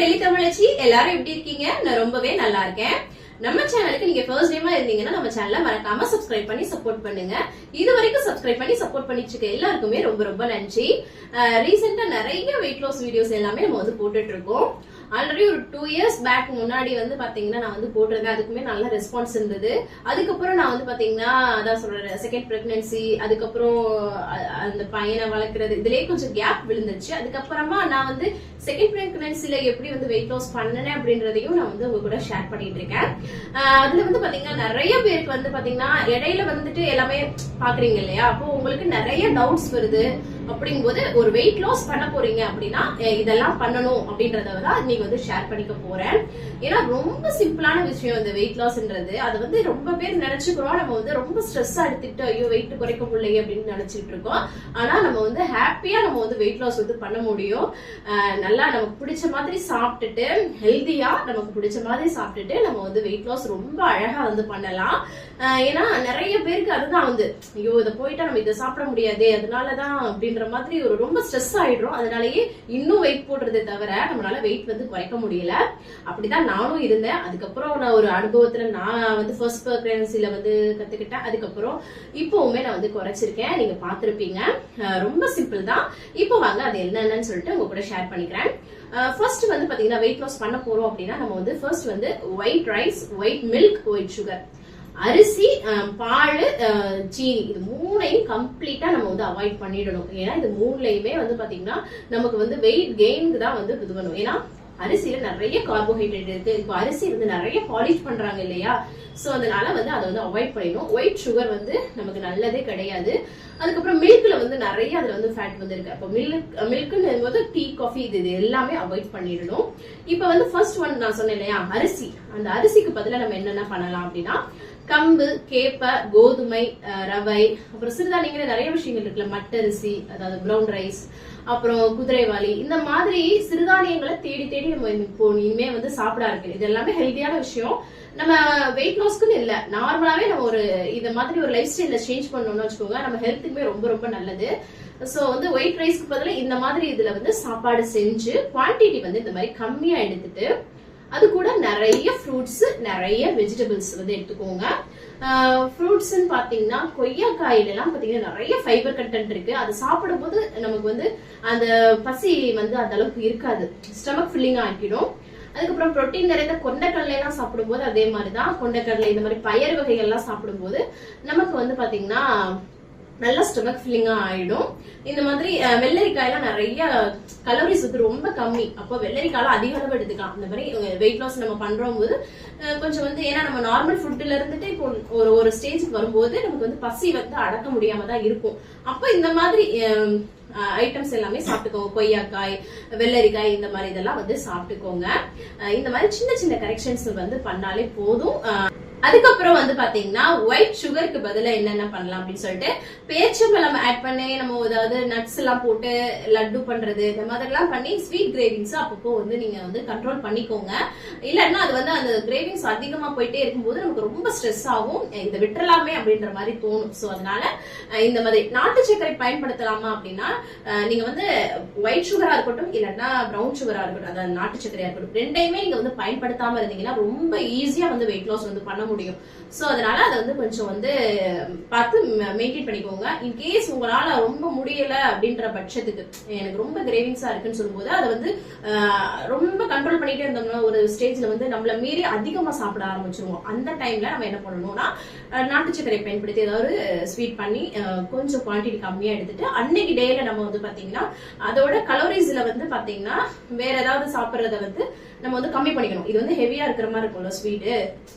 டெல்லி தமிழச்சி எல்லாரும் எப்படி இருக்கீங்க? நான் ரொம்பவே நல்லா இருக்கேன். நம்ம சேனலுக்கு நீங்க ஃபர்ஸ்ட் டைமா இருந்தீங்கன்னா நம்ம சேனலை மறக்காம சப்ஸ்கிரைப் பண்ணி சப்போர்ட் பண்ணுங்க. இது வரைக்கும் சப்ஸ்கிரைப் பண்ணி சப்போர்ட் பண்ணிட்டு இருக்க எல்லாருக்குமே ரொம்ப ரொம்ப நன்றி. ரீசெண்டா நிறைய வெயிட் லாஸ் வீடியோஸ் எல்லாமே நம்ம வந்து போட்டுட்டு இருக்கோம். ஆல்ரெடி ஒரு டூ இயர்ஸ் பேக் முன்னாடி வந்து பாத்தீங்கன்னா நான் வந்து போட்டிருந்தேன். அதுக்குமே நல்ல ரெஸ்பான்ஸ் இருந்தது. அதுக்கப்புறம் நான் வந்து பாத்தீங்கன்னா அதான் சொல்றேன் செகண்ட் பிரெக்னன்சி அதுக்கப்புறம் அந்த பையனை வளர்க்கறது இதுலயே கொஞ்சம் கேப் விழுந்துச்சு அதுக்கப்புறமா நான் வந்து செகண்ட் பிரெக்னன்சில எப்படி வந்து வெயிட் லாஸ் பண்ணனேன் அப்படின்றதையும் நான் வந்து உங்க கூட ஷேர் பண்ணிட்டு இருக்கேன். அதில் அதுல வந்து பாத்தீங்கன்னா நிறைய பேருக்கு வந்து பாத்தீங்கன்னா இடையில வந்துட்டு எல்லாமே பாக்குறீங்க இல்லையா? அப்போ உங்களுக்கு நிறைய டவுட்ஸ் வருது. அப்படிங்கும்போது ஒரு வெயிட் லாஸ் பண்ண போறீங்க அப்படின்னா இதெல்லாம் பண்ணணும் அப்படின்றத தான் நீங்க வந்து ஷேர் பண்ணிக்க போறேன். ஏன்னா ரொம்ப சிம்பிளான விஷயம் இந்த வெயிட் லாஸ்ன்றது அது வந்து ரொம்ப பேர் நினைச்சுக்கிறோம். நம்ம வந்து ரொம்ப ஸ்ட்ரெஸ் எடுத்துட்டு ஐயோ வெயிட் குறைக்க முடியலையே அப்படின்னு நினைச்சிட்டு இருக்கோம். ஆனா நம்ம வந்து ஹாப்பியா நம்ம வந்து வெயிட் லாஸ் வந்து பண்ண முடியும். நல்லா நமக்கு பிடிச்ச மாதிரி சாப்பிட்டுட்டு ஹெல்த்தியா நமக்கு பிடிச்ச மாதிரி சாப்பிட்டுட்டு நம்ம வந்து வெயிட் லாஸ் ரொம்ப அழகா வந்து பண்ணலாம். ஏன்னா நிறைய பேருக்கு அதுதான் வந்து ஐயோ இதை போயிட்டா நம்ம இதை சாப்பிட முடியாதே அதனாலதான் அப்படின்ற மாதிரி ஒரு ரொம்ப ஸ்ட்ரெஸ் ஆயிடுறோம். அதனாலயே இன்னும் வெயிட் போடுறதே தவிர நம்மளால வெயிட் வந்து குறைக்க முடியல. அப்படிதான் நானும் இருந்தேன். அதுக்கப்புறம் நான் ஒரு அனுபவத்துல நான் வந்து ஃபர்ஸ்ட் பிரெக்னன்சில வந்து கத்துக்கிட்டேன். அதுக்கப்புறம் இப்பவுமே நான் வந்து குறைச்சிருக்கேன். நீங்க பாத்திருப்பீங்க ரொம்ப சிம்பிள் தான். இப்போ வாங்க அது என்னென்னு சொல்லிட்டு உங்க கூட ஷேர் பண்ணிக்கிறேன் ஃபர்ஸ்ட் வந்து பாத்தீங்கன்னா வெயிட் லாஸ் பண்ண போறோம் அப்படின்னா நம்ம வந்து ஃபர்ஸ்ட் வந்து white rice white milk white sugar அரிசி பால் சீனி இது மூணையும் கம்ப்ளீட்டா நம்ம வந்து அவாய்ட் பண்ணிடணும். ஏன்னா இது மூணுலயுமே வந்து பாத்தீங்கன்னா நமக்கு வந்து வெயிட் கெயினுக்கு தான் வந்து இது பண்ணும் ஏன்னா அரிசியில நிறைய கார்போஹைட்ரேட் இருக்கு. இப்போ அரிசி வந்து நிறைய பாலிஷ் பண்றாங்க இல்லையா? சோ அதனால வந்து அதை வந்து அவாய்ட் பண்ணிடணும். ஒயிட் சுகர் வந்து நமக்கு நல்லதே கிடையாது. அதுக்கப்புறம் நிறைய அதுல வந்து ஃபேட் வந்து இருக்கு. அப்போ மில்க் மில்க்னு போது டீ காஃபி இது இது எல்லாமே அவாய்ட் பண்ணிடணும். இப்போ வந்து ஃபர்ஸ்ட் ஒன் நான் சொன்னேன் இல்லையா? அரிசி. அந்த அரிசிக்கு பதிலா நம்ம என்னென்ன பண்ணலாம் அப்படின்னா கம்பு கேப்ப கோதுமை ரவை அப்புறம் சிறுதானியங்கள நிறைய விஷயங்கள் இருக்குல்ல மட்டரிசி அதாவது ப்ரௌன் ரைஸ் அப்புறம் குதிரைவாளி இந்த மாதிரி சிறுதானியங்களை தேடி தேடி நம்ம இப்போ இனிமே வந்து சாப்பிட இருக்கு இது எல்லாமே ஹெல்த்தியான விஷயம். நம்ம வெயிட் லாஸ்க்குன்னு இல்ல. நார்மலாவே நம்ம ஒரு இந்த மாதிரி ஒரு லைஃப் ஸ்டைல சேஞ்ச் பண்ணணும்னு வச்சுக்கோங்க. நம்ம ஹெல்த்துக்குமே ரொம்ப ரொம்ப நல்லது. சோ வந்து ஒயிட் ரைஸ்க்கு பதிலாக இந்த மாதிரி இதுல வந்து சாப்பாடு செஞ்சு குவான்டிட்டி வந்து இந்த மாதிரி கம்மியா எடுத்துட்டு அது கூட நிறைய ஃப்ரூட்ஸ் நிறைய வெஜிடபிள்ஸ் வந்து எடுத்துக்கோங்க. ஃப்ரூட்ஸ்ன்னு பார்த்தீங்கன்னா கொய்யாக்காயிலெல்லாம் பார்த்தீங்கன்னா நிறைய ஃபைபர் கண்டென்ட் இருக்கு. அது சாப்பிடும்போது நமக்கு வந்து அந்த பசி வந்து அந்த அளவுக்கு இருக்காது. ஸ்டமக் ஃபில்லிங் ஆக்கிடும் அதுக்கப்புறம் ப்ரோட்டீன் நிறைந்த கொண்டக்கடலை எல்லாம் சாப்பிடும்போது அதே மாதிரிதான் கொண்டக்கடலை இந்த மாதிரி பயறு வகைகள் எல்லாம் சாப்பிடும்போது நமக்கு வந்து பாத்தீங்கன்னா நல்ல ஸ்டொமக் ஃபில்லிங்காக ஆயிடும். இந்த மாதிரி வெள்ளரிக்காயெல்லாம் நிறைய கலோரிஸ் வந்து ரொம்ப கம்மி. அப்போ வெள்ளரிக்காயெல்லாம் அதிக அளவு எடுத்துக்கலாம். இந்த மாதிரி வெயிட் லாஸ் நம்ம பண்றோம் போது கொஞ்சம் வந்து ஏன்னா நம்ம நார்மல் ஃபுட்ல இருந்துட்டு இப்போ ஒரு ஒரு ஸ்டேஜுக்கு வரும்போது நமக்கு வந்து பசி வந்து அடக்க முடியாம தான் இருக்கும். அப்போ இந்த மாதிரி ஐட்டம்ஸ் எல்லாமே சாப்பிட்டுக்கோங்க. கொய்யாக்காய் வெள்ளரிக்காய் இந்த மாதிரி இதெல்லாம் வந்து சாப்பிட்டுக்கோங்க. இந்த மாதிரி சின்ன சின்ன கரெக்ஷன்ஸ் வந்து பண்ணாலே போதும். அதுக்கப்புறம் வந்து பாத்தீங்கன்னா ஒயிட் சுகருக்கு பதிலாக என்னென்ன பண்ணலாம் அப்படின்னு சொல்லிட்டு பேச்சம்பழம் ஆட் பண்ணி நம்ம ஏதாவது நட்ஸ் எல்லாம் போட்டு லட்டு பண்றது இந்த மாதிரி எல்லாம் பண்ணி ஸ்வீட் கிரேவிங்ஸ் அப்பப்போ வந்து நீங்க வந்து கண்ட்ரோல் பண்ணிக்கோங்க. இல்லைன்னா அது வந்து அந்த கிரேவிங்ஸ் அதிகமா போயிட்டே இருக்கும்போது நமக்கு ரொம்ப ஸ்ட்ரெஸ் ஆகும். இதை விட்டுறலாமே அப்படின்ற மாதிரி தோணும். சோ அதனால இந்த மாதிரி நாட்டு சர்க்கரை பயன்படுத்தலாமா அப்படின்னா நீங்க வந்து ஒயிட் சுகரா இருக்கட்டும் இல்லைன்னா ப்ரௌன் சுகரா இருக்கட்டும் அதாவது நாட்டு சர்க்கரையா இருக்கட்டும் ரெண்டையுமே நீங்க வந்து பயன்படுத்தாம இருந்தீங்கன்னா ரொம்ப ஈஸியா வந்து வெயிட் லாஸ் வந்து பண்ண முடியும். ஸோ அதனால அதை வந்து கொஞ்சம் வந்து பார்த்து மெயின்டைன் பண்ணிக்கோங்க. இன்கேஸ் உங்களால் ரொம்ப முடியல அப்படின்ற பட்சத்துக்கு எனக்கு ரொம்ப கிரேவிங்ஸாக இருக்குன்னு சொல்லும்போது அதை வந்து ரொம்ப கண்ட்ரோல் பண்ணிட்டே இருந்தோம்னா ஒரு ஸ்டேஜில் வந்து நம்மள மீறி அதிகமாக சாப்பிட ஆரம்பிச்சிருவோம். அந்த டைமில் நம்ம என்ன பண்ணணும்னா அஹ், நாட்டு சர்க்கரை பயன்படுத்தி ஏதாவது ஸ்வீட் பண்ணி கொஞ்சம் குவான்டிட்டி கம்மியாக எடுத்துட்டு அன்னைக்கு டேயில் நம்ம வந்து பார்த்தீங்கன்னா அதோட கலோரிஸில் வந்து பார்த்தீங்கன்னா வேற ஏதாவது சாப்பிட்றத வந்து நம்ம வந்து கம்மி பண்ணிக்கணும். இது வந்து ஹெவியா இருக்கிற மாதிரி இருக்கும்ல ஸ்வீட்டு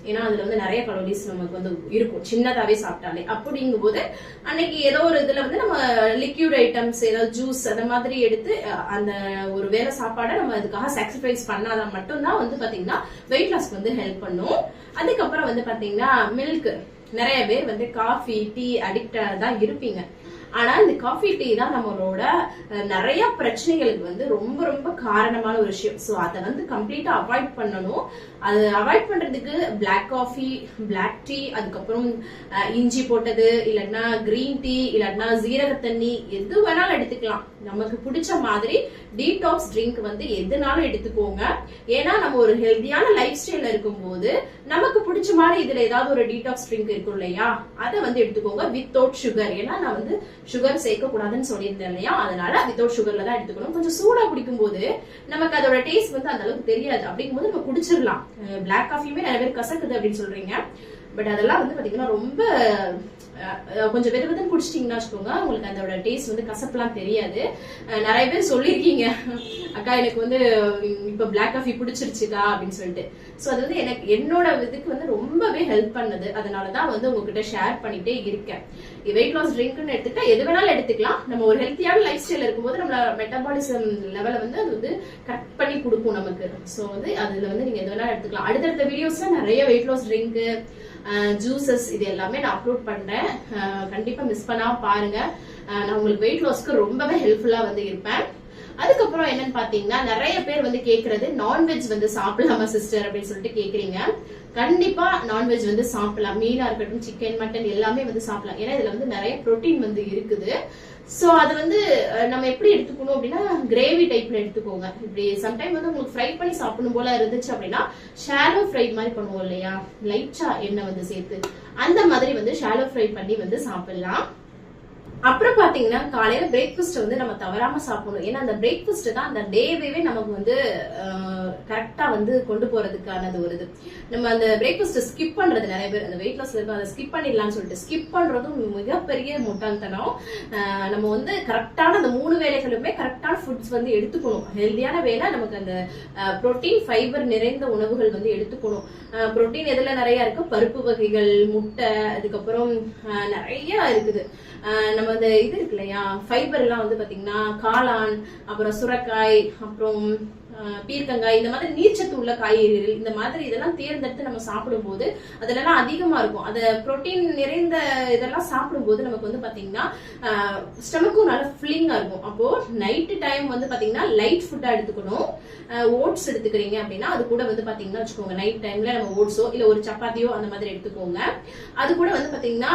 ஏன்னா அதுல வந்து நிறைய கலோரிஸ் நமக்கு வந்து இருக்கும். சின்னதாவே சாப்பிட்டாலே. அப்படிங்கும்போது அன்னைக்கு ஏதோ ஒரு இதுல வந்து நம்ம லிக்யூட் ஐட்டம்ஸ் ஏதாவது ஜூஸ் அந்த மாதிரி எடுத்து அந்த ஒரு வேலை சாப்பாடை நம்ம அதுக்காக சாக்ரிஃபைஸ் பண்ணாதான் மட்டும்தான் வந்து பாத்தீங்கன்னா வெயிட் லாஸ்க்கு வந்து ஹெல்ப் பண்ணும். அதுக்கப்புறம் வந்து பாத்தீங்கன்னா மில்க் நிறைய பேர் வந்து காஃபி டீ அடிக்டா தான் இருப்பீங்க. ஆனா இந்த காஃபி டீ தான் நம்மளோட நிறைய பிரச்சனைகளுக்கு வந்து ரொம்ப ரொம்ப காரணமான ஒரு விஷயம். சோ அதை வந்து கம்ப்ளீட்டா அவாய்ட் பண்ணணும். அது அவாய்ட் பண்றதுக்கு பிளாக் காஃபி பிளாக் டீ அதுக்கப்புறம் இஞ்சி போட்டது இல்லைன்னா கிரீன் டீ இல்லைன்னா சீரக தண்ணி எது வேணாலும் எடுத்துக்கலாம். நமக்கு பிடிச்ச மாதிரி டீடாக்ஸ் ட்ரிங்க் வந்து எதுனாலும் எடுத்துக்கோங்க. ஏன்னா நம்ம ஒரு ஹெல்தியான லைஃப் ஸ்டைல இருக்கும்போது நமக்கு பிடிச்ச மாதிரி இதுல ஏதாவது ஒரு டீடாக்ஸ் ட்ரிங்க் இருக்கும் இல்லையா? அதை வந்து எடுத்துக்கோங்க வித்தவுட் சுகர் ஏன்னா நான் வந்து சுகர் சேர்க்க கூடாதுன்னு சொல்லியிருந்தேன் இல்லையா? அதனால வித்தவுட் சுகர்ல தான் எடுத்துக்கணும். கொஞ்சம் சூடா குடிக்கும்போது நமக்கு அதோட டேஸ்ட் வந்து அந்த அளவுக்கு தெரியாது. அப்படிங்கும்போது நம்ம குடிச்சிடலாம் பிளாக் காஃபியுமே நிறைய பேர் கசக்குது அப்படின்னு சொல்றீங்க. பட் அதெல்லாம் வந்து பாத்தீங்கன்னா ரொம்ப கொஞ்சம் வெது வெதுன்னு குடிச்சிட்டீங்கன்னா வச்சுக்கோங்க உங்களுக்கு அதோட டேஸ்ட் வந்து கசப்புலாம் தெரியாது. நிறைய பேர் சொல்லியிருக்கீங்க. அக்கா எனக்கு வந்து இப்போ இப்ப பிளாக் காஃபி பிடிச்சிருச்சுக்கா அப்படின்னு சொல்லிட்டு. ஸோ அது வந்து எனக்கு என்னோட இதுக்கு வந்து ரொம்பவே ஹெல்ப் பண்ணுது. அதனாலதான் வந்து உங்ககிட்ட ஷேர் பண்ணிட்டே இருக்கேன். வெயிட் லாஸ் ட்ரிங்க்னு எடுத்துக்கிட்டா எது வேணாலும் எடுத்துக்கலாம். நம்ம ஒரு ஹெல்த்தியான லைஃப் ஸ்டைல் இருக்கும்போது நம்ம மெட்டபாலிசம் லெவலை வந்து அது வந்து கட் பண்ணி கொடுக்கும் நமக்கு. ஸோ வந்து அதுல வந்து நீங்க எது வேணாலும் எடுத்துக்கலாம். அடுத்தடுத்த வீடியோஸ்ல நிறைய வெயிட் லாஸ் ட்ரிங்க் ஜூசஸ் இது எல்லாமே நான் அப்லோட் பண்றேன். கண்டிப்பா மிஸ் பண்ணாம பாருங்க. நான் உங்களுக்கு வெயிட் லாஸ்க்கு ரொம்பவே ஹெல்ப்ஃபுல்லா வந்து இருப்பேன். அதுக்கப்புறம் என்னன்னு பாத்தீங்கன்னா நிறைய பேர் வந்து கேக்குறது நான்வெஜ் வந்து சாப்பிடலாமா சிஸ்டர் அப்படின்னு சொல்லிட்டு கேக்குறீங்க. கண்டிப்பா நான்வெஜ் வந்து சாப்பிடலாம். மீனா இருக்கட்டும் சிக்கன் மட்டன் எல்லாமே வந்து சாப்பிடலாம். ஏன்னா இதுல வந்து நிறைய புரோட்டீன் வந்து இருக்குது. சோ அது வந்து அஹ், நம்ம எப்படி எடுத்துக்கணும் அப்படின்னா கிரேவி டைப்ல எடுத்துக்கோங்க. இப்படி சம்டைம் வந்து உங்களுக்கு ஃப்ரை பண்ணி சாப்பிடணும் போல இருந்துச்சு அப்படின்னா ஷாலோ ஃப்ரை மாதிரி பண்ணுவோம் இல்லையா? லைட்டா எண்ணெய் வந்து சேர்த்து அந்த மாதிரி வந்து ஷாலோ ஃப்ரை பண்ணி வந்து சாப்பிடலாம். அப்புறம் பாத்தீங்கன்னா காலையில பிரேக்ஃபாஸ்ட் வந்து நம்ம தவறாம சாப்பிடணும். ஏன்னா அந்த பிரேக்ஃபாஸ்ட் தான் அந்த டேவே நமக்கு வந்து கரெக்டா வந்து கொண்டு போறதுக்கானது ஒரு இது. நம்ம அந்த பிரேக்ஃபாஸ்ட் ஸ்கிப் பண்றது நிறைய பேர். அந்த வெயிட் லாஸ் இருக்கும் அதை ஸ்கிப் பண்ணிடலாம்னு சொல்லிட்டு ஸ்கிப் பண்றதும் மிகப்பெரிய முட்டாள்தனம். நம்ம வந்து கரெக்டான அந்த மூணு வேலைகளுமே கரெக்டான ஃபுட்ஸ் வந்து எடுத்துக்கணும். ஹெல்தியான வேலை நமக்கு அந்த புரோட்டீன் ஃபைபர் நிறைந்த உணவுகள் வந்து எடுத்துக்கணும். புரோட்டீன் எதுல நிறைய இருக்கு? பருப்பு வகைகள் முட்டை அதுக்கப்புறம் நிறைய இருக்குது. நம்ம அந்த இது இருக்கு இல்லையா? ஃபைபர் எல்லாம் வந்து பாத்தீங்கன்னா காளான் அப்புறம் சுரக்காய் அப்புறம் பீர்க்கங்காய் இந்த மாதிரி நீர்ச்சத்து உள்ள காய்கறிகள் இந்த மாதிரி இதெல்லாம் தேர்ந்தெடுத்து நம்ம சாப்பிடும்போது அதுலலாம் அதிகமா இருக்கும். அந்த புரோட்டீன் நிறைந்த இதெல்லாம் சாப்பிடும்போது நமக்கு வந்து பாத்தீங்கன்னா ஸ்டமக்கும் நல்லா ஃபில்லிங்கா இருக்கும். அப்போ நைட்டு டைம் வந்து பாத்தீங்கன்னா லைட் ஃபுட்டா எடுத்துக்கணும். ஓட்ஸ் எடுத்துக்கிறீங்க அப்படின்னா அது கூட வந்து பாத்தீங்கன்னா வச்சுக்கோங்க. நைட் டைம்ல நம்ம ஓட்ஸோ இல்ல ஒரு சப்பாத்தியோ அந்த மாதிரி எடுத்துக்கோங்க. அது கூட வந்து பாத்தீங்கன்னா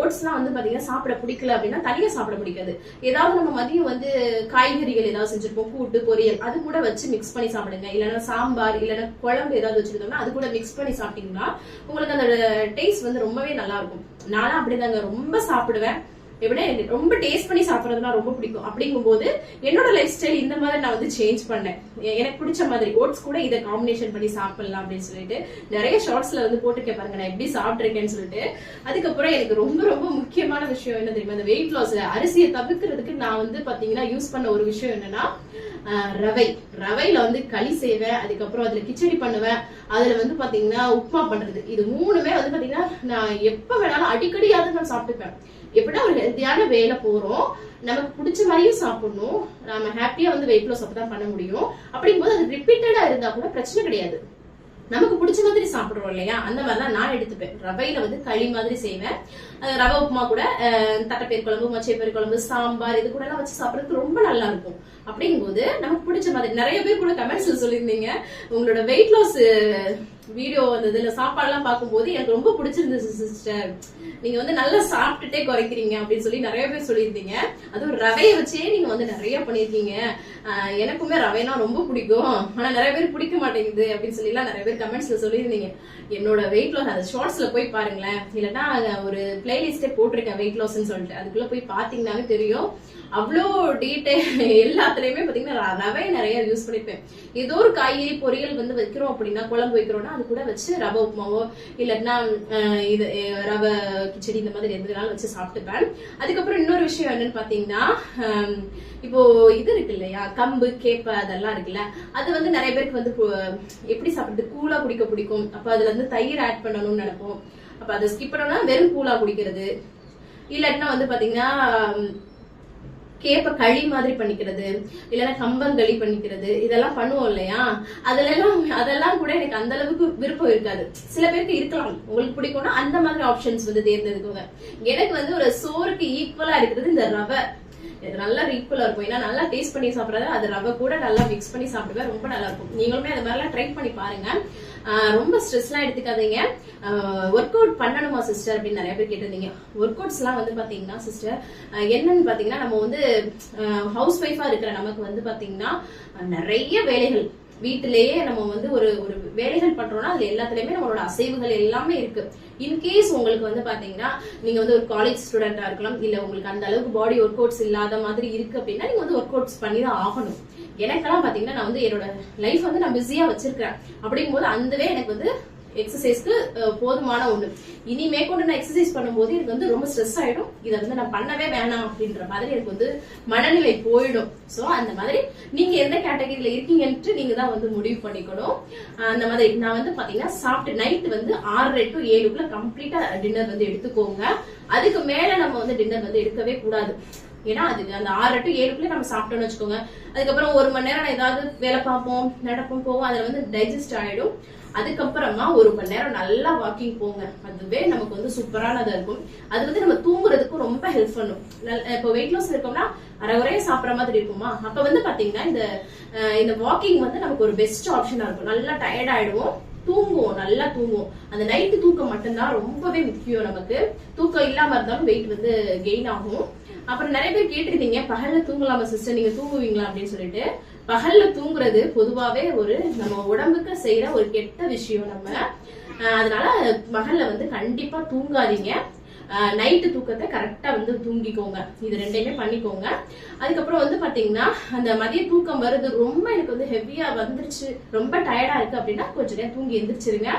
ஓட்ஸ்லாம் வந்து பாத்தீங்கன்னா சாப்பிட பிடிக்கல அப்படின்னா தனியா சாப்பிட பிடிக்காது. ஏதாவது நம்ம மதியம் வந்து காய்கறிகள் ஏதாவது செஞ்சிருப்போம். கூட்டு பொரியல் அது கூட வச்சு மிக்ஸ் பண்ணி சாப்பிடுங்க. இல்லைன்னா சாம்பார் இல்லைன்னா குழம்பு ஏதாவது வச்சிருந்தோம்னா அது கூட மிக்ஸ் பண்ணி சாப்பிட்டீங்கன்னா உங்களுக்கு அந்த டேஸ்ட் வந்து ரொம்பவே நல்லா இருக்கும் நானும் அப்படிதாங்க. ரொம்ப சாப்பிடுவேன். எப்படின்னா எனக்கு ரொம்ப டேஸ்ட் பண்ணி சாப்பிட்றதுனா ரொம்ப பிடிக்கும். அப்படிங்கும்போது என்னோட லைஃப் ஸ்டைல் இந்த மாதிரி நான் வந்து சேஞ்ச் பண்ணேன். எனக்கு பிடிச்ச மாதிரி ஓட்ஸ் கூட இதை காம்பினேஷன் பண்ணி சாப்பிடலாம் அப்படின்னு சொல்லிட்டு நிறைய ஷார்ட்ஸ்ல வந்து போட்டுருக்கேன் பாருங்க. நான் எப்படி சாப்பிட்ருக்கேன்னு சொல்லிட்டு. அதுக்கப்புறம் எனக்கு ரொம்ப ரொம்ப முக்கியமான விஷயம் என்ன தெரியுமா? இந்த வெயிட் லாஸ்ல அரிசியை தவிர்க்கிறதுக்கு நான் வந்து பாத்தீங்கன்னா யூஸ் பண்ண ஒரு விஷயம் என்னன்னா ரவை. ரவையில வந்து களி செய்வேன் அதுக்கப்புறம் அதுல கிச்சடி பண்ணுவேன். அதுல வந்து பாத்தீங்கன்னா உப்புமா பண்றது. இது மூணுமே வந்து பாத்தீங்கன்னா நான் எப்ப வேணாலும் அடிக்கடியாவது நான் சாப்பிட்டுப்பேன். எப்படின்னா ஒரு ஹெல்த்தியான வேலை போறோம். நமக்கு பிடிச்ச மாதிரியும் சாப்பிடணும். நம்ம ஹாப்பியா வந்து வெயிட் லாஸ் அப்பதான் பண்ண முடியும். அப்படிங்கும்போது அது ரிப்பீட்டடா இருந்தா கூட பிரச்சனை கிடையாது. நமக்கு பிடிச்ச மாதிரி சாப்பிடுறோம் இல்லையா? அந்த மாதிரி தான் நான் எடுத்துப்பேன். ரவையில வந்து களி மாதிரி செய்வேன். ரவை உப்புமா கூட அஹ் குழம்பு மொச்சைப்பயிர் குழம்பு சாம்பார் இது கூட எல்லாம் வச்சு சாப்பிடுறதுக்கு ரொம்ப நல்லா இருக்கும். அப்படிங்கும்போது நமக்கு பிடிச்ச மாதிரி நிறைய பேர் கூட கமெண்ட்ஸ்ல சொல்லியிருந்தீங்க. உங்களோட வெயிட் லாஸ் வீடியோ அந்த இதுல சாப்பாடுலாம் பார்க்கும்போது எனக்கு ரொம்ப பிடிச்சிருந்துச்சு சிஸ்டர் நீங்க வந்து நல்லா சாப்பிட்டுட்டே குறைக்கிறீங்க அப்படின்னு சொல்லி நிறைய பேர் சொல்லியிருந்தீங்க. அதுவும் ரவையை வச்சே நீங்க வந்து நிறைய பண்ணியிருக்கீங்க. எனக்குமே ரவைனா ரொம்ப பிடிக்கும். ஆனா நிறைய பேர் பிடிக்க மாட்டேங்குது அப்படின்னு சொல்லி எல்லாம் நிறைய பேர் கமெண்ட்ஸ்ல சொல்லியிருந்தீங்க. என்னோட வெயிட் லாஸ் அந்த ஷார்ட்ஸ்ல போய் பாருங்களேன். இல்லைன்னா ஒரு பிளேலிஸ்டே போட்டிருக்கேன் வெயிட் லாஸ்ன்னு சொல்லிட்டு. அதுக்குள்ள போய் பாத்தீங்கன்னாவே தெரியும். அவ்வளோ டீட்டெயில் எல்லாத்துலயுமே பாத்தீங்கன்னா ரவை நிறைய யூஸ் பண்ணிருப்பேன் ஏதோ ஒரு காய்கறி பொரியல் வந்து வைக்கிறோம் அப்படின்னா குழம்பு வைக்கிறோம்னா அது கூட வச்சு ரவை உப்புமாவோ இல்லைன்னா இது ரவை கிச்சடி இந்த மாதிரி எதுனாலும் வச்சு சாப்பிட்டுப்பேன். அதுக்கப்புறம் இன்னொரு விஷயம் என்னன்னு பாத்தீங்கன்னா இப்போ இது இருக்கு இல்லையா? கம்பு கேப்பை அதெல்லாம் இருக்குல்ல? அது வந்து நிறைய பேருக்கு வந்து எப்படி சாப்பிடுறது? கூலா குடிக்க பிடிக்கும். அப்ப அதுல வந்து தயிர் ஆட் பண்ணணும்னு நினைப்போம். அப்ப அதை ஸ்கிப் பண்ணோம்னா வெறும் கூலா குடிக்கிறது. இல்லாட்டினா வந்து பாத்தீங்கன்னா கேப்ப களி மாதிரி பண்ணிக்கிறது இல்லைன்னா கம்பங்களி பண்ணிக்கிறது இதெல்லாம் பண்ணுவோம் இல்லையா? அதுல எல்லாம் அதெல்லாம் கூட எனக்கு அந்த அளவுக்கு விருப்பம் இருக்காது. சில பேருக்கு இருக்கலாம். உங்களுக்கு பிடிக்கும்னா அந்த மாதிரி ஆப்ஷன்ஸ் வந்து தேர்ந்தெடுக்குங்க. எனக்கு வந்து ஒரு சோறுக்கு ஈக்குவலா இருக்கிறது இந்த ரவை. இது நல்லா ஈக்குவலா இருக்கும். ஏன்னா நல்லா டேஸ்ட் பண்ணி சாப்பிடுறது அது ரவை கூட நல்லா மிக்ஸ் பண்ணி சாப்பிடுவேன் ரொம்ப நல்லா இருக்கும். நீங்களுமே அது மாதிரிலாம் ட்ரை பண்ணி பாருங்க. ரொம்ப ஸ்ட்ரெஸ்லாம் எடுத்துக்காதீங்க. ஒர்க் அவுட் பண்ணணுமா சிஸ்டர் அப்படின்னு நிறைய பேர் கேட்டிருந்தீங்க. ஒர்க் அவுட்ஸ்லாம் வந்து பார்த்தீங்கன்னா சிஸ்டர் என்னன்னு பார்த்தீங்கன்னா நம்ம வந்து ஹவுஸ் ஒய்ஃபாக இருக்கிற நமக்கு வந்து பார்த்தீங்கன்னா நிறைய வேலைகள் வீட்டிலேயே நம்ம வந்து ஒரு ஒரு வேலைகள் பண்றோம்னா அதுல எல்லாத்துலயுமே நம்மளோட அசைவுகள் எல்லாமே இருக்கு. இன்கேஸ் உங்களுக்கு வந்து பாத்தீங்கன்னா நீங்க வந்து ஒரு காலேஜ் ஸ்டூடெண்டா இருக்கலாம் இல்ல உங்களுக்கு அந்த அளவுக்கு பாடி ஒர்க் அவுட்ஸ் இல்லாத மாதிரி இருக்கு அப்படின்னா நீங்க வந்து ஒர்க் அவுட்ஸ் பண்ணி தான் ஆகணும். எனக்கெல்லாம் பாத்தீங்கன்னா நான் வந்து என்னோட லைஃப் வந்து நான் பிஸியா வச்சிருக்கேன் அப்படிங்கும்போது அந்தவே எனக்கு வந்து எக்ஸசைஸ்க்கு போதுமான ஒண்ணு இனி மேற்கொண்டு நான் எக்ஸசைஸ் பண்ணும்போது எனக்கு வந்து ரொம்ப ஸ்ட்ரெஸ் ஆயிடும். இதை வந்து நான் பண்ணவே வேணாம் அப்படின்ற மாதிரி எனக்கு வந்து மனநிலை போயிடும். ஸோ அந்த மாதிரி நீங்க எந்த கேட்டகரியில இருக்கீங்கன்ட்டு நீங்க தான் வந்து முடிவு பண்ணிக்கணும். அந்த மாதிரி நான் வந்து பாத்தீங்கன்னா சாப்பிட்டு நைட் வந்து ஆறரை டு ஏழுக்குள்ள கம்ப்ளீட்டா டின்னர் வந்து எடுத்துக்கோங்க. அதுக்கு மேல நம்ம வந்து டின்னர் வந்து எடுக்கவே கூடாது. ஏன்னா அது அந்த ஆறு டு ஏழுக்குள்ளே நம்ம சாப்பிட்டோம்னு வச்சுக்கோங்க. அதுக்கப்புறம் ஒரு மணி நேரம் ஏதாவது வேலை பார்ப்போம் நடப்போம் போவோம் அதில் வந்து டைஜஸ்ட் ஆகிடும் அதுக்கப்புறமா ஒரு மணி நேரம் நல்லா வாக்கிங் போங்க. அதுவே நமக்கு வந்து சூப்பரானதா இருக்கும். அது வந்து நம்ம தூங்குறதுக்கும் ரொம்ப ஹெல்ப் பண்ணும். நல்ல- இப்போ வெயிட் லாஸ் இருக்கோம்னா அரைகுறைய சாப்பிட்ற மாதிரி இருக்குமா? அப்ப வந்து பாத்தீங்கன்னா இந்த இந்த வாக்கிங் வந்து நமக்கு ஒரு பெஸ்ட் ஆப்ஷனா இருக்கும். நல்லா டயர்ட் ஆயிடுவோம் தூங்குவோம் நல்லா தூங்குவோம். அந்த நைட்டு தூக்கம் மட்டும்தான் ரொம்பவே முக்கியம் நமக்கு. தூக்கம் இல்லாம இருந்தாலும் வெயிட் வந்து கெயின் ஆகும். அப்புறம் நிறைய பேர் கேட்டிருந்தீங்க பகல்ல தூங்கலாமா சிஸ்டர் நீங்க தூங்குவீங்களா அப்படின்னு சொல்லிட்டு. பகல்ல தூங்குறது பொதுவாவே ஒரு நம்ம உடம்புக்கு செய்யற ஒரு கெட்ட விஷயம் நம்ம. அஹ் அதனால பகல்ல வந்து கண்டிப்பா தூங்காதீங்க. நைட்டு தூக்கத்தை கரெக்டாக வந்து தூங்கிக்கோங்க. இது ரெண்டையுமே பண்ணிக்கோங்க. அதுக்கப்புறம் வந்து பார்த்தீங்கன்னா அந்த மதிய தூக்கம் வருது. ரொம்ப எனக்கு வந்து ஹெவியாக வந்துருச்சு. ரொம்ப டயர்டாக இருக்குது அப்படின்னா கொஞ்ச நேரம் தூங்கி எந்திரிச்சிருங்க.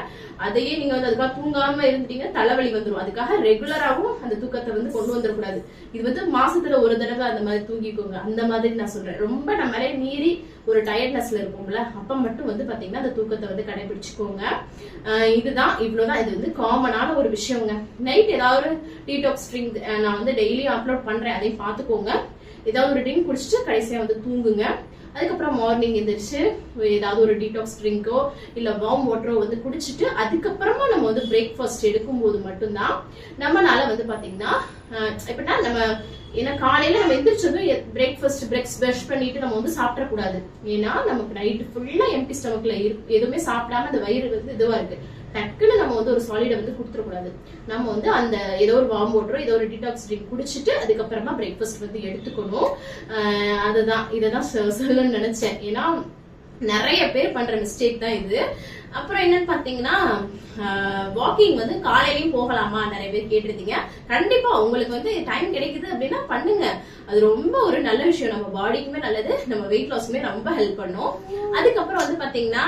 அதையே நீங்கள் வந்து அதுக்காக தூங்காமல் இருந்துட்டீங்கன்னா தலைவலி வந்துடும் அதுக்காக ரெகுலராகவும் அந்த தூக்கத்தை வந்து கொண்டு வந்துடக்கூடாது. இது வந்து மாசத்துல ஒரு தடவை அந்த மாதிரி தூங்கிக்கோங்க. அந்த மாதிரி நான் சொல்றேன். ரொம்ப நம்மளே மீறி ஒரு டயர்ட்னஸ்ல இருப்போம்ல அப்ப மட்டும் வந்து பாத்தீங்கன்னா அந்த தூக்கத்தை வந்து கடைபிடிச்சுக்கோங்க. இதுதான் இவ்வளவுதான். இது வந்து காமனான ஒரு விஷயங்க. நைட் ஏதாவது டீடாக்ஸ் ட்ரிங்க் நான் வந்து டெய்லியும் அப்லோட் பண்றேன். அதையும் பார்த்துக்கோங்க. ஏதாவது ஒரு ட்ரிங்க் குடிச்சிட்டு கடைசியா வந்து தூங்குங்க. அதுக்கப்புறம் மார்னிங் எந்திரிச்சு ஏதாவது ஒரு டீடாக்ஸ் ட்ரிங்கோ இல்ல வார்ம் வாட்டரோ வந்து குடிச்சிட்டு அதுக்கப்புறமா நம்ம வந்து பிரேக்ஃபாஸ்ட் எடுக்கும்போது மட்டும்தான் நம்மனால வந்து பாத்தீங்கன்னா எப்படின்னா நம்ம ஏன்னா காலையில நம்ம எந்திரிச்சதும் பிரேக்ஃபாஸ்ட் பிரேக்ஸ் பிரஷ் பண்ணிட்டு நம்ம வந்து சாப்பிடக்கூடாது. ஏன்னா நமக்கு நைட் ஃபுல்லா எம்டி ஸ்டமக்ல எதுவுமே சாப்பிடாம அந்த வயிறு வந்து இதுவா இருக்கு. டக்குன்னு நம்ம வந்து ஒரு சாலிடை வந்து கொடுத்துடக்கூடாது. நம்ம வந்து அந்த ஏதோ ஒரு வாம் வாட்டரோ ஏதோ ஒரு டிடாக்ஸ் ட்ரிங்க் குடிச்சிட்டு அதுக்கப்புறமா பிரேக்ஃபாஸ்ட் வந்து எடுத்துக்கணும். ஆஹ் அதுதான். இதை தான் சொல்லணும்னு நினைச்சேன். ஏன்னா நிறைய பேர் பண்ற மிஸ்டேக் தான் இது. அப்புறம் என்னன்னு பாத்தீங்கன்னா வாக்கிங் வந்து காலையிலயும் போகலாமா? நிறைய பேர் கேட்டிருந்தீங்க. கண்டிப்பா உங்களுக்கு வந்து டைம் கிடைக்குது அப்படின்னா பண்ணுங்க. அது ரொம்ப ஒரு நல்ல விஷயம். நம்ம பாடிக்குமே நல்லது நம்ம வெயிட் லாஸ்க்குமே ரொம்ப ஹெல்ப் பண்ணும். அதுக்கப்புறம் வந்து பாத்தீங்கன்னா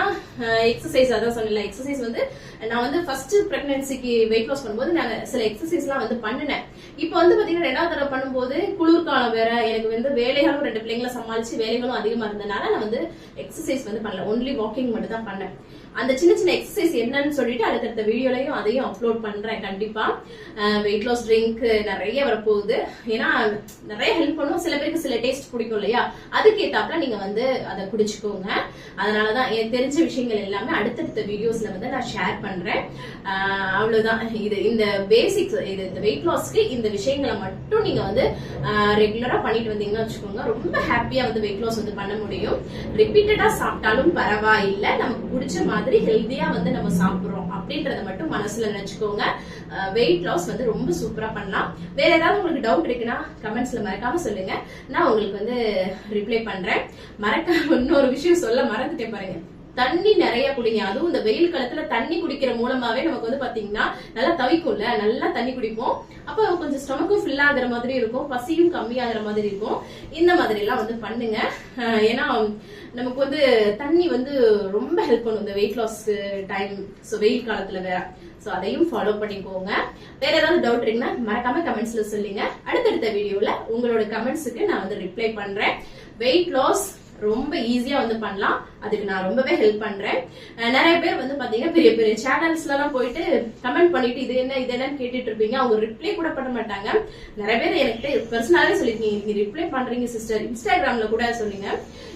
எக்ஸசைஸ் அதான் சொன்னல எக்ஸசைஸ் வந்து நான் வந்து ஃபர்ஸ்ட் பிரெக்னன்சிக்கு வெயிட் லாஸ் பண்ணும்போது நான் சில எக்ஸசைஸ்லாம் வந்து பண்ணினேன். இப்போ வந்து பாத்தீங்கன்னா ரெண்டாவது தடவை பண்ணும்போது குளிர்காலம் வேற. எனக்கு வந்து வேலைகளும் ரெண்டு பிள்ளைங்களை சமாளிச்சு வேலைகளும் அதிகமா இருந்தனால நான் வந்து எக்ஸசைஸ் வந்து பண்ணல. ஒன்லி வாக்கிங் மட்டும் தான் பண்ணேன். அந்த சின்ன சின்ன எக்ஸசைஸ் என்னன்னு சொல்லிட்டு அடுத்தடுத்த வீடியோலையும் அதையும் அப்லோட் பண்றேன் கண்டிப்பா. வெயிட் லாஸ் ட்ரிங்க் நிறைய வரப்போகுது. ஏன்னா நிறைய ஹெல்ப் பண்ணும். சில பேருக்கு சில டேஸ்ட் பிடிக்கும் இல்லையா? அதுக்கு ஏத்தாப்புல நீங்க வந்து அதை குடிச்சுக்கோங்க. அதனாலதான் எனக்கு தெரிஞ்ச விஷயங்கள் எல்லாமே அடுத்தடுத்த வீடியோஸ்ல வந்து நான் ஷேர் பண்றேன். அவ்வளவுதான். இது இந்த பேசிக்ஸ் இது இந்த வெயிட் லாஸ்க்கு இந்த விஷயங்களை மட்டும் நீங்க வந்து ரெகுலரா பண்ணிட்டு வந்தீங்கன்னா வச்சுக்கோங்க. ரொம்ப ஹாப்பியா வந்து வெயிட் லாஸ் வந்து பண்ண முடியும். ரிப்பீட்டடா சாப்பிட்டாலும் பரவாயில்லை. நமக்கு பிடிச்ச மாதிரி மாதிரி ஹெல்த்தியா வந்து நம்ம சாப்பிடுறோம். அப்படின்றத மட்டும் மனசுல நினைச்சுக்கோங்க. வெயிட் லாஸ் வந்து ரொம்ப சூப்பரா பண்ணலாம். வேற ஏதாவது உங்களுக்கு டவுட் இருக்குன்னா கமெண்ட்ஸ்ல மறக்காம சொல்லுங்க. நான் உங்களுக்கு வந்து ரிப்ளை பண்றேன். மறக்காம இன்னொரு விஷயம் சொல்ல மறந்துட்டேன் பாருங்க. தண்ணி நிறைய குடிங்க. அதுவும் இந்த வெயில் காலத்துல தண்ணி குடிக்கிற மூலமாவே நமக்கு வந்து பாத்தீங்கன்னா நல்லா தவிக்கும்ல. நல்லா தண்ணி குடிப்போம். அப்ப கொஞ்சம் ஸ்டொமக்கும் ஃபில் ஆகுற மாதிரி இருக்கும். பசியும் கம்மியாகிற மாதிரி இருக்கும். இந்த மாதிரி எல்லாம் வந்து பண்ணுங்க. ஏன்னா நமக்கு வந்து தண்ணி வந்து ரொம்ப ஹெல்ப் பண்ணும். இந்த வெயிட் லாஸ் டைம் ஸோ வெயில் காலத்துல வேற. ஸோ அதையும் ஃபாலோ பண்ணிக்கோங்க. வேற ஏதாவது டவுட் இருக்குன்னா மறக்காம கமெண்ட்ஸ்ல சொல்லுங்க. அடுத்தடுத்த வீடியோல உங்களோட கமெண்ட்ஸுக்கு நான் வந்து ரிப்ளை பண்றேன். வெயிட் லாஸ் ரொம்ப ஈஸியா வந்து பண்ணலாம். அதுக்கு நான் ரொம்பவே ஹெல்ப் பண்றேன். நிறைய பேர் வந்து பாத்தீங்கன்னா பெரிய பெரிய சேனல்ஸ்ல எல்லாம் போயிட்டு கமெண்ட் பண்ணிட்டு இது என்ன இது என்னன்னு கேட்டுட்டு இருப்பீங்க. அவங்க ரிப்ளை கூட பண்ண மாட்டாங்க. நிறைய பேர் எனக்கு பர்சனலாவே சொல்லிருக்கீங்க நீங்க ரிப்ளை பண்றீங்க சிஸ்டர் இன்ஸ்டாகிராம்ல கூட சொல்லுங்க.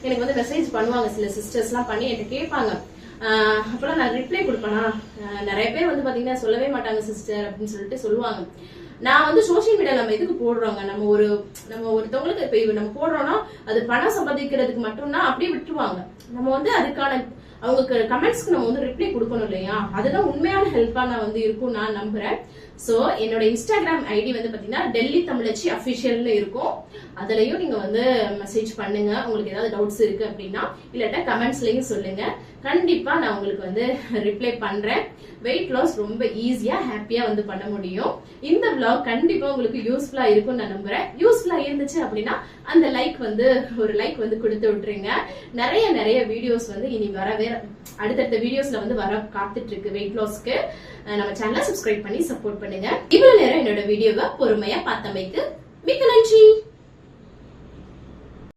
எனக்கு வந்து மெசேஜ் பண்ணுவாங்க. சில சிஸ்டர்ஸ்லாம் பண்ணி என்கிட்ட கேட்பாங்க. ஆஹ் அப்பெல்லாம் நான் ரிப்ளை கொடுப்பேனா? நிறைய பேர் வந்து பாத்தீங்கன்னா சொல்லவே மாட்டாங்க சிஸ்டர் அப்படின்னு சொல்லிட்டு சொல்லுவாங்க. நான் வந்து சோஷியல் மீடியா நம்ம எதுக்கு போடுறோங்க? நம்ம ஒரு நம்ம ஒருத்தவங்களுக்கு இப்ப நம்ம போடுறோம்னா அது பணம் சம்பாதிக்கிறதுக்கு மட்டும்னா அப்படியே விட்டுருவாங்க. நம்ம வந்து அதுக்கான அவங்களுக்கு கமெண்ட்ஸ்க்கு நம்ம வந்து ரிப்ளை கொடுக்கணும் இல்லையா? அதுதான் உண்மையான ஹெல்ப்பா நான் வந்து இருக்கும் நான் நம்புறேன். ஸோ என்னோட இன்ஸ்டாகிராம் ஐடி வந்து பார்த்தீங்கன்னா டெல்லி தமிழச்சி அஃபிஷியல்னு இருக்கும். அதுலயும் நீங்க வந்து மெசேஜ் பண்ணுங்க. உங்களுக்கு ஏதாவது டவுட்ஸ் இருக்கு அப்படின்னா இல்லாட்டா கமெண்ட்ஸ்லயும் சொல்லுங்க. கண்டிப்பா நான் உங்களுக்கு வந்து ரிப்ளை பண்றேன். வெயிட் லாஸ் ரொம்ப ஈஸியா ஹாப்பியா வந்து பண்ண முடியும். இந்த விளாக் கண்டிப்பா உங்களுக்கு யூஸ்ஃபுல்லா இருக்கும் நான் நம்புறேன். யூஸ்ஃபுல்லா இருந்துச்சு அப்படின்னா அந்த லைக் வந்து ஒரு லைக் வந்து கொடுத்து விட்டுருங்க. நிறைய நிறைய வீடியோஸ் வந்து இனி வரவே அடுத்தடுத்த வீடியோஸ்ல வந்து வர காத்துட்டு இருக்கு வெயிட் லாஸ்க்கு நம்ம சேனலை சப்ஸ்கிரைப் பண்ணி சப்போர்ட் பண்ணுங்க. இவ்வளவு நேரம் என்னோட வீடியோவை பொறுமையா பார்த்தமைக்கு மிக்க நன்றி.